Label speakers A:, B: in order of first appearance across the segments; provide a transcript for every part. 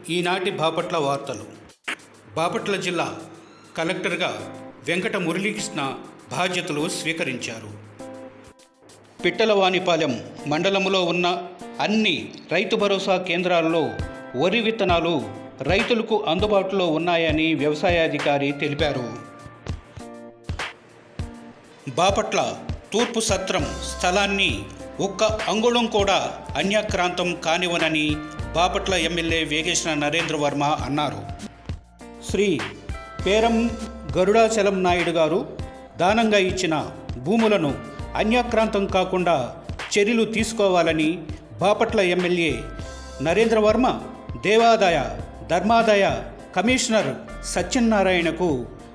A: ఈనాటి బాపట్ల వార్తలు. బాపట్ల జిల్లా కలెక్టర్గా వెంకట మురళీకృష్ణ బాధ్యతలు స్వీకరించారు. పిట్టలవానిపాలెం మండలంలో ఉన్న అన్ని రైతు భరోసా కేంద్రాల్లో వరి విత్తనాలు రైతులకు అందుబాటులో ఉన్నాయని వ్యవసాయాధికారి తెలిపారు. బాపట్ల తూర్పు సత్రం స్థలాన్ని ఒక్క అంగుళం కూడా అన్యాక్రాంతం కానివనని బాపట్ల ఎమ్మెల్యే వేగేశ్వర నరేంద్ర వర్మ అన్నారు. శ్రీ పేరం గరుడాచలం నాయుడు గారు దానంగా ఇచ్చిన భూములను అన్యాక్రాంతం కాకుండా చర్యలు తీసుకోవాలని బాపట్ల ఎమ్మెల్యే నరేంద్ర వర్మ దేవాదాయ ధర్మాదాయ కమిషనర్ సత్యనారాయణకు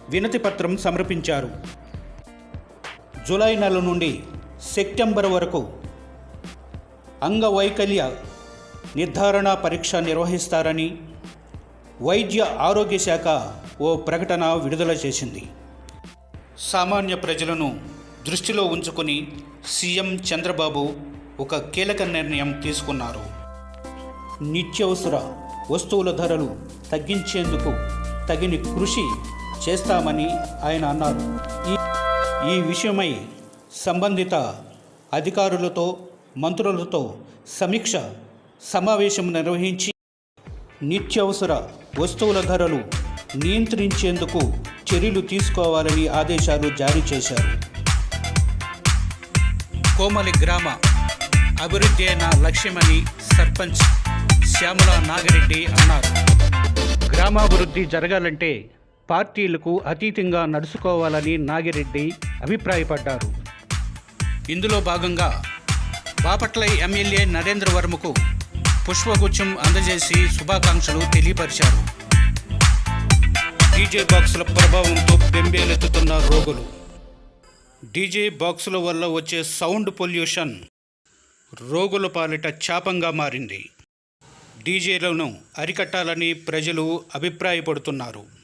A: వినతిపత్రం సమర్పించారు. జూలై నెల నుండి సెప్టెంబర్ వరకు అంగవైకల్య నిర్ధారణ పరీక్ష నిర్వహిస్తారని వైద్య ఆరోగ్య శాఖ ఓ ప్రకటన విడుదల చేసింది. సామాన్య ప్రజలను దృష్టిలో ఉంచుకుని సీఎం చంద్రబాబు ఒక కీలక నిర్ణయం తీసుకున్నారు. నిత్యవసర వస్తువుల ధరలు తగ్గించేందుకు తగిన కృషి చేస్తామని ఆయన అన్నారు. ఈ ఈ విషయమై సంబంధిత అధికారులతో మంత్రులతో సమీక్ష సమావేశం నిర్వహించి నిత్యావసర వస్తువుల ధరలు నియంత్రించేందుకు చర్యలు తీసుకోవాలని ఆదేశాలు జారీ చేశారు. కోమలి గ్రామ అభివృద్ధి నా లక్ష్యమని సర్పంచ్ శ్యామల నాగిరెడ్డి అన్నారు. గ్రామాభివృద్ధి జరగాలంటే పార్టీలకు అతీతంగా నడుచుకోవాలని నాగిరెడ్డి అభిప్రాయపడ్డారు. ఇందులో భాగంగా బాపట్ల ఎమ్మెల్యే నరేంద్ర వర్మకు పుష్పగుచ్చం అందజేసి శుభాకాంక్షలు తెలియపరిచారు. డీజే బాక్సుల ప్రభావంతో బెంబేలెత్తుతున్న రోగులు. డీజే బాక్సుల వల్ల వచ్చే సౌండ్ పొల్యూషన్ రోగుల పాలిట శాపంగా మారింది. డీజేలను అరికట్టాలని ప్రజలు అభిప్రాయపడుతున్నారు.